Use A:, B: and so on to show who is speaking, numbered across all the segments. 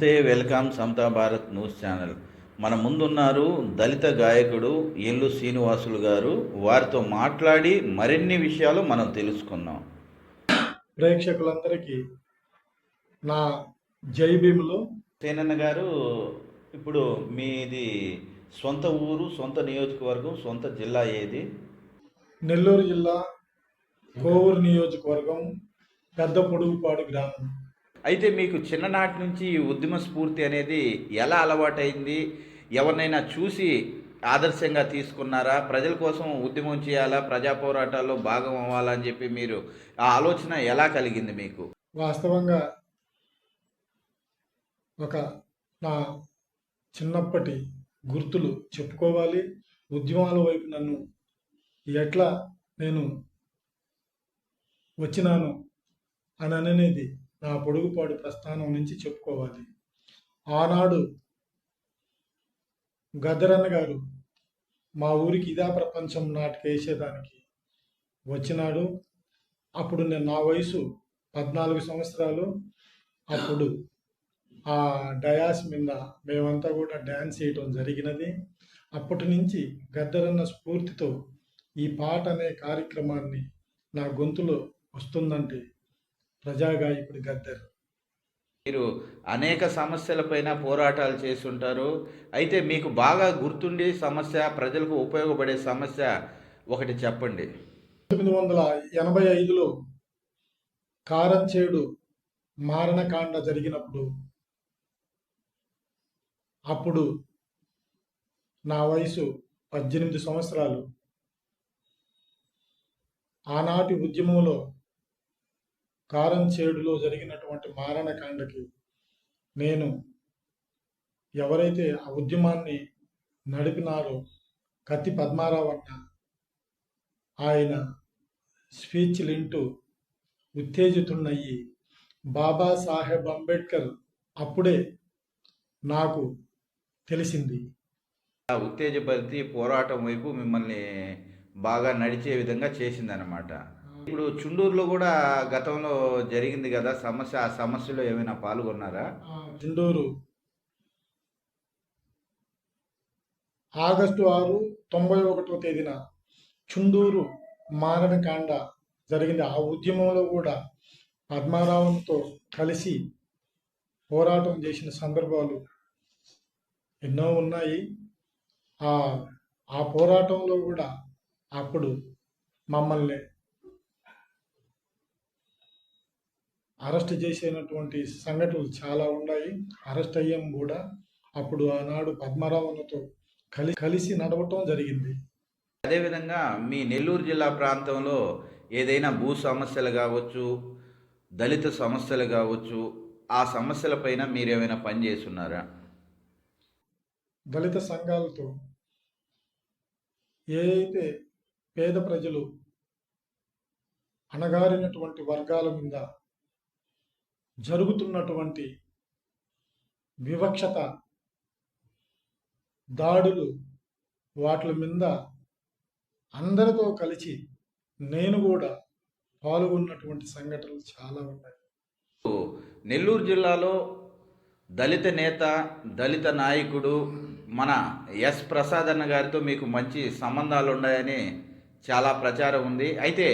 A: నమస్తే welcome Samata Bharat news channel. మన ముందున్నారు దళిత గాయకుడు ఎల్లు శ్రీనివాసులు గారు. వారితో మాట్లాడి మరిన్ని విషయాలు మనం తెలుసుకుందాం.
B: ప్రేక్షకులందరికీ నా జై భీములు.
A: సేనన్న గారు ఇప్పుడు మీది సొంత ఊరు సొంత నియోజకవర్గం సొంత జిల్లా ఏది?
B: నెల్లూరు జిల్లా కోవూరు నియోజకవర్గం పెద్ద పొడుగుపాడు గ్రామం.
A: అయితే మీకు చిన్ననాటి నుంచి ఈ ఉద్యమ స్ఫూర్తి అనేది ఎలా అలవాటైంది? ఎవరినైనా చూసి ఆదర్శంగా తీసుకున్నారా? ప్రజల కోసం ఉద్యమం చేయాలా? ప్రజా పోరాటాల్లో భాగం అవ్వాలా అని చెప్పి మీరు ఆ ఆలోచన ఎలా కలిగింది మీకు?
B: వాస్తవంగా ఒక నా చిన్నప్పటి గుర్తులు చెప్పుకోవాలి. ఉద్యమాల వైపు నన్ను ఎట్లా నేను వచ్చినాను అని అనేది నా పొడుగుపాడు ప్రస్థానం నుంచి చెప్పుకోవాలి. ఆనాడు గద్దరన్న గారు మా ఊరికి ఇదా ప్రపంచం నాటికి వేసేదానికి వచ్చినాడు. అప్పుడు నేను నా వయసు పద్నాలుగు సంవత్సరాలు. అప్పుడు ఆ డయాస్ మీద మేమంతా కూడా డ్యాన్స్ చేయటం జరిగినది. అప్పటి నుంచి గద్దరన్న స్ఫూర్తితో ఈ పాట అనే కార్యక్రమాన్ని నా గొంతులో వస్తుందంటే ప్రజాగాయకుడి గద్దర్
A: మీరు అనేక సమస్యలపైన పోరాటాలు చేస్తుంటారు. అయితే మీకు బాగా గుర్తుండే సమస్య ప్రజలకు ఉపయోగపడే సమస్య ఒకటి చెప్పండి.
B: పంతొమ్మిది వందల ఎనభై ఐదులో కారంచేడు మారణకాండ జరిగినప్పుడు అప్పుడు నా వయసు పద్దెనిమిది సంవత్సరాలు. ఆనాటి ఉద్యమంలో కారంచేడులో జరిగినటువంటి మారణకాండకి నేను ఎవరైతే ఆ ఉద్యమాన్ని నడిపినారో కత్తి పద్మారావు అన్న ఆయన స్పీచ్లు వింటూ ఉత్తేజితున్నయ్యి బాబాసాహెబ్ అంబేద్కర్ అప్పుడే నాకు తెలిసింది.
A: ఆ ఉత్తేజపరిచి పోరాటం వైపు మిమ్మల్ని బాగా నడిచే విధంగా చేసిందనమాట ఇప్పుడు చుండూరులో కూడా గతంలో జరిగింది కదా సమస్య ఆ సమస్యలో ఏమైనా పాల్గొన్నారా?
B: చుండూరు. ఆగస్టు ఆరు తొంభై ఒకటో తేదీన చుండూరు మారణకాండ జరిగింది. ఆ ఉద్యమంలో కూడా పద్మారావుతో కలిసి పోరాటం చేసిన సందర్భాలు ఎన్నో ఉన్నాయి. ఆ ఆ పోరాటంలో కూడా అప్పుడు మమ్మల్ని అరెస్ట్ చేసినటువంటి సంఘటనలు చాలా ఉన్నాయి. అరెస్ట్ అయ్యాం కూడా. అప్పుడు ఆనాడు పద్మారావులతో కలి కలిసి నడవటం జరిగింది.
A: అదేవిధంగా మీ నెల్లూరు జిల్లా ప్రాంతంలో ఏదైనా భూ సమస్యలు కావచ్చు దళిత సమస్యలు కావచ్చు ఆ సమస్యలపైన మీరేమైనా పని చేస్తున్నారా?
B: దళిత సంఘాలతో ఏ అయితే పేద ప్రజలు అణగారినటువంటి వర్గాల మీద జరుగుతున్నటువంటి వివక్షత దాడులు వాటి మీద అందరితో కలిసి నేను కూడా పాల్గొన్నటువంటి సంఘటనలు చాలా ఉన్నాయి.
A: నెల్లూరు జిల్లాలో దళిత నేత దళిత నాయకుడు మన ఎస్ ప్రసాద్ అన్న గారితో మీకు మంచి సంబంధాలు ఉన్నాయని చాలా ప్రచారం ఉంది. అయితే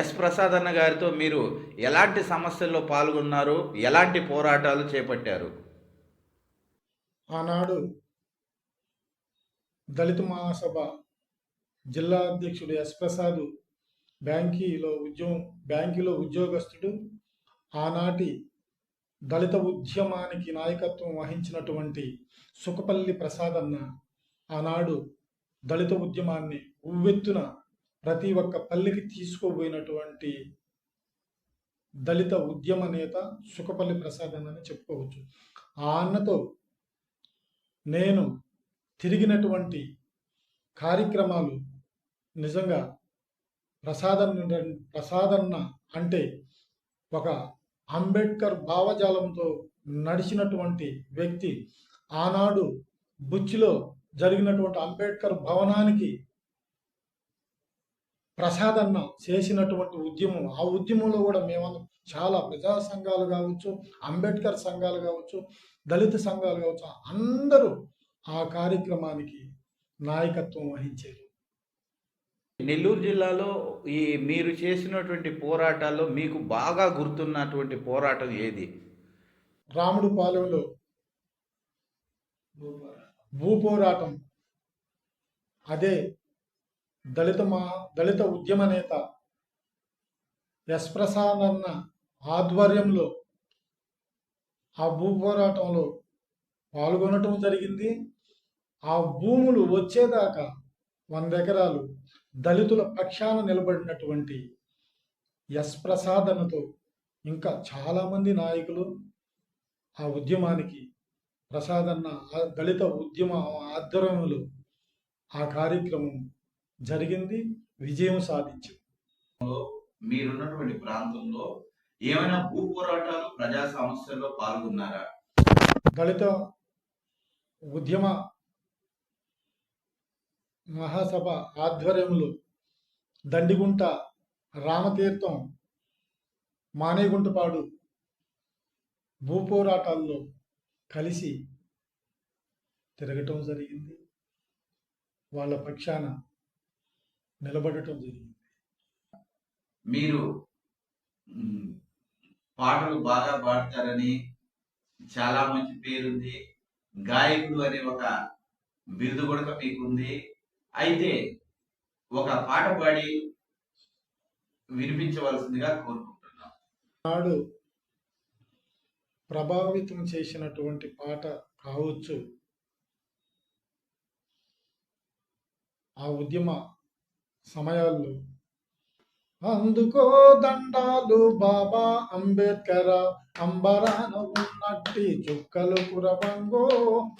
A: ఎస్ ప్రసాద్ అన్న గారితో మీరు ఎలాంటి సమస్యల్లో పాల్గొన్నారు? ఎలాంటి పోరాటాలు చేపట్టారు?
B: ఆనాడు దళిత మహాసభ జిల్లా అధ్యక్షుడు ఎస్ ప్రసాద్ బ్యాంకీలో ఉద్యోగం బ్యాంకీలో ఉద్యోగస్తుడు. ఆనాటి దళిత ఉద్యమానికి నాయకత్వం వహించినటువంటి సుఖపల్లి ప్రసాద్ అన్న ఆనాడు దళిత ఉద్యమాన్ని ఉవ్వెత్తున ప్రతి ఒక్క పల్లికి తీసుకుపోయినటువంటి దళిత ఉద్యమ నేత సుఖపల్లి ప్రసాద్ అని చెప్పుకోవచ్చు. ఆ అన్నతో నేను తిరిగినటువంటి కార్యక్రమాలు నిజంగా ప్రసాదన్న ప్రసాదన్న అంటే ఒక అంబేద్కర్ భావజాలంతో నడిచినటువంటి వ్యక్తి. ఆనాడు బుచ్చిలో జరిగినటువంటి అంబేద్కర్ భవనానికి ప్రసాదన్న చేసినటువంటి ఉద్యమం ఆ ఉద్యమంలో కూడా మేమందరం చాలా ప్రజా సంఘాలు కావచ్చు అంబేద్కర్ సంఘాలు కావచ్చు దళిత సంఘాలు కావచ్చు అందరూ ఆ కార్యక్రమానికి నాయకత్వం వహించారు
A: నెల్లూరు జిల్లాలో ఈ మీరు చేసినటువంటి పోరాటాల్లో మీకు బాగా గుర్తున్నటువంటి పోరాటం ఏది?
B: రాముడు పాలెంలో భూ పోరాటం. అదే దళిత మా దళిత ఉద్యమ నేత ఎస్ ప్రసాద్ అన్న ఆధ్వర్యంలో ఆ భూ పోరాటంలో పాల్గొనటం జరిగింది. ఆ భూములు వచ్చేదాకా వంద ఎకరాలు దళితుల పక్షాన నిలబడినటువంటి ఎస్ ప్రసాదనతో ఇంకా చాలామంది నాయకులు ఆ ఉద్యమానికి ప్రసాదన్న ఆ దళిత ఉద్యమ ఆధ్వర్యంలో ఆ కార్యక్రమం జరిగింది విజయం సాధించింది.
A: మీరున్నటువంటి ప్రాంతంలో ఏమైనా భూ పోరాటాలు ప్రజా సమస్యల్లో పాల్గొన్నారా?
B: దళిత ఉద్యమ మహాసభ ఆధ్వర్యంలో దండిగుంట రామతీర్థం మానేగుంటపాడు భూ పోరాటాల్లో కలిసి తిరగటం జరిగింది. వాళ్ళ పక్షాన నిలబడటం జరిగింది.
A: మీరు పాటలు బాగా పాడతారని చాలా మంచి పేరుంది. గాయకుడు అనే ఒక బిరుదు కూడా మీకుంది. అయితే ఒక పాట పాడి వినిపించవలసిందిగా కోరుకుంటున్నాం.
B: నాడు ప్రభావితం చేసినటువంటి పాట కావచ్చు. ఆ ఉద్యమ సమయాల్లో అందుకో దండాలు బాబా అంబేద్కర్ అంబరాన ఉన్నట్టి చుక్కలు కురవంగో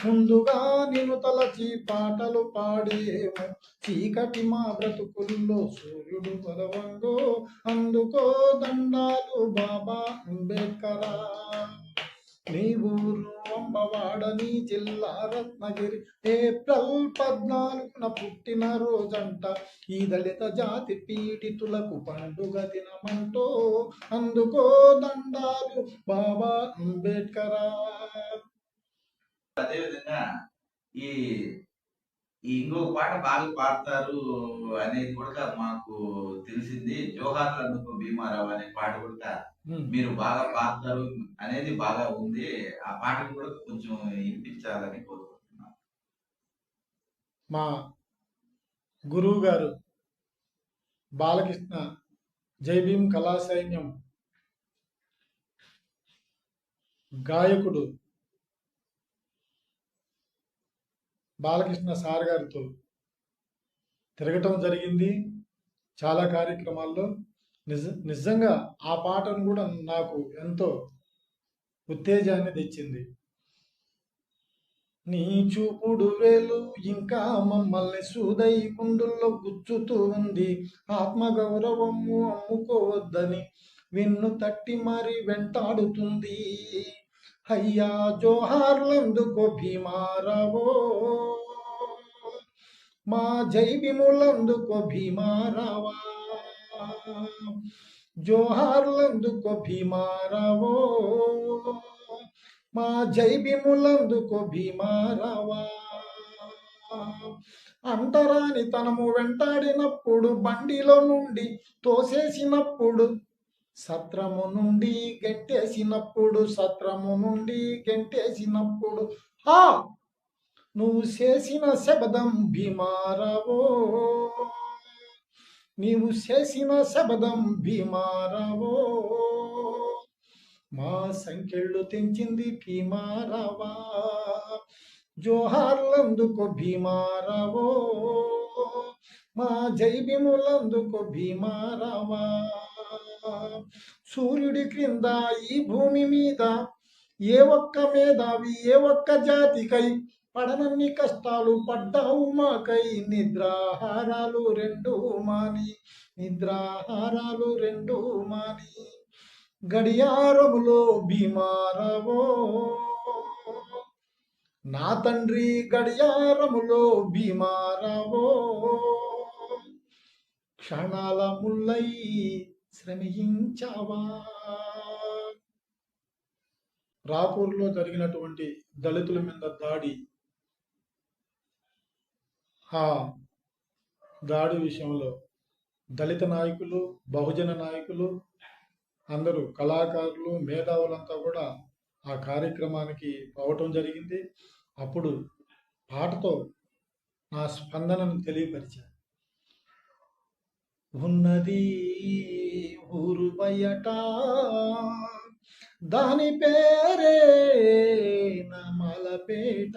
B: ముందుగా నిన్ను తలచి పాటలు పాడేము. చీకటి మా బ్రతుకుల్లో సూర్యుడు కొలవంగో అందుకో దండాలు బాబా అంబేద్కరా. నీ ఊరు అంబవాడ నీ జిల్లా రత్నగిరి ఏప్రిల్ పద్నాలుగున పుట్టిన రోజంట ఈ దళిత జాతి పీడితులకు పండుగ దినమంటూ అందుకో దండాలు బాబా అంబేద్కరా
A: అదేవిధంగా ఈ ఈ ఇంకొక పాట బాగా పాడతారు అనేది కూడా మాకు తెలిసింది. జోహార్ అందుకు భీమారావు అనే పాట కూడా మీరు బాగా పాడతారు అనేది బాగా ఉంది. ఆ పాటను కూడా కొంచెం వినిపించాలని కోరుకుంటున్నాను.
B: మా గురువు గారు బాలకృష్ణ జైభీం కళాసైన్యం గాయకుడు బాలకృష్ణ సార్ గారితో తిరగటం జరిగింది చాలా కార్యక్రమాల్లో. నిజ నిజంగా ఆ పాటను కూడా నాకు ఎంతో ఉత్తేజాన్ని తెచ్చింది. నీ చూపుడు వేలు ఇంకా మమ్మల్ని సూదై కుండుల్లో గుచ్చుతూ ఉంది. ఆత్మగౌరవము అమ్ముకోవద్దని విన్ను తట్టి మరి వెంటాడుతుంది. అయ్యా జోహార్లందుకో భీమారావో మా జైబిములందుకో భీమారావా జోహార్లందుకో భీమారావో మా జైబిములందుకో భీమారావా అంటరాని తనము వెంటాడినప్పుడు బండిలో నుండి తోసేసినప్పుడు సత్రము నుండి గెంటేసినప్పుడు సత్రము నుండి గెంటేసినప్పుడు హా! నువ్వు చేసిన శబదం భీమారావో. నీవు చేసిన శబదం భీమారావో. మా సంఖ్యళ్ళు తెంచింది భీమారావా. జోహార్లందుకు భీమారావో. మా జైబిములందుకు భీమారావా. సూర్యుడి క్రింద ఈ భూమి మీద ఏ ఒక్క మేధావి ఏ ఒక్క జాతికై పడనన్ని కష్టాలు పడ్డావు మాకై. నిద్రాహారాలు రెండు మాని నిద్రాహారాలు రెండు మాని. గడియారములో భీమారవో నా తండ్రి గడియారములో భీమారవో. క్షణాల ముల్లై శ్రమించావా? రాపూర్లో జరిగినటువంటి దళితుల మీద దాడి. ఆ దాడి విషయంలో దళిత నాయకులు బహుజన నాయకులు అందరూ కళాకారులు మేధావులంతా కూడా ఆ కార్యక్రమానికి పోవటం జరిగింది. అప్పుడు పాటతో నా స్పందనను తెలియపరిచాను ఉన్నది ఊరు బయట. దాని పేరే నమలపేట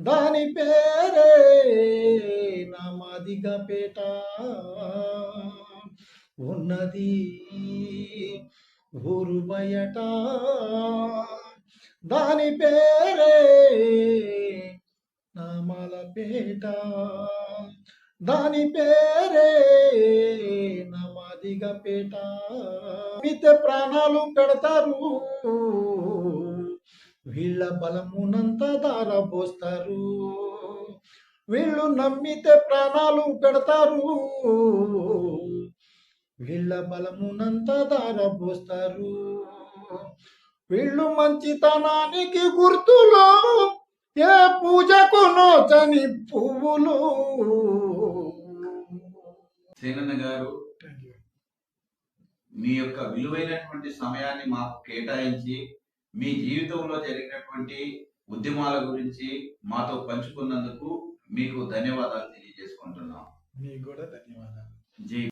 B: దాని పేరే నమదిగపేట ఉన్నది ఊరు బయట. దాని పేరే నమలపేట దాని పేరే నమదిగపేట మితే ప్రాణాలు పెడతారు వీళ్ళ బలమునంతా దారబోస్తారు వీళ్ళు నమ్మితే ప్రాణాలు పెడతారు వీళ్ళ బలమునంతా దారబోస్తారు వీళ్ళు మంచితనానికి గుర్తులో ఏ పూజకు నోచని పువ్వులు
A: గారు మీ యొక్క విలువైనటువంటి సమయాన్ని మాకు కేటాయించి మీ జీవితంలో జరిగినటువంటి ఉద్యమాల గురించి మాతో పంచుకున్నందుకు మీకు ధన్యవాదాలు తెలియజేసుకుంటున్నాం.
B: మీకు కూడా ధన్యవాదాలు.
A: జై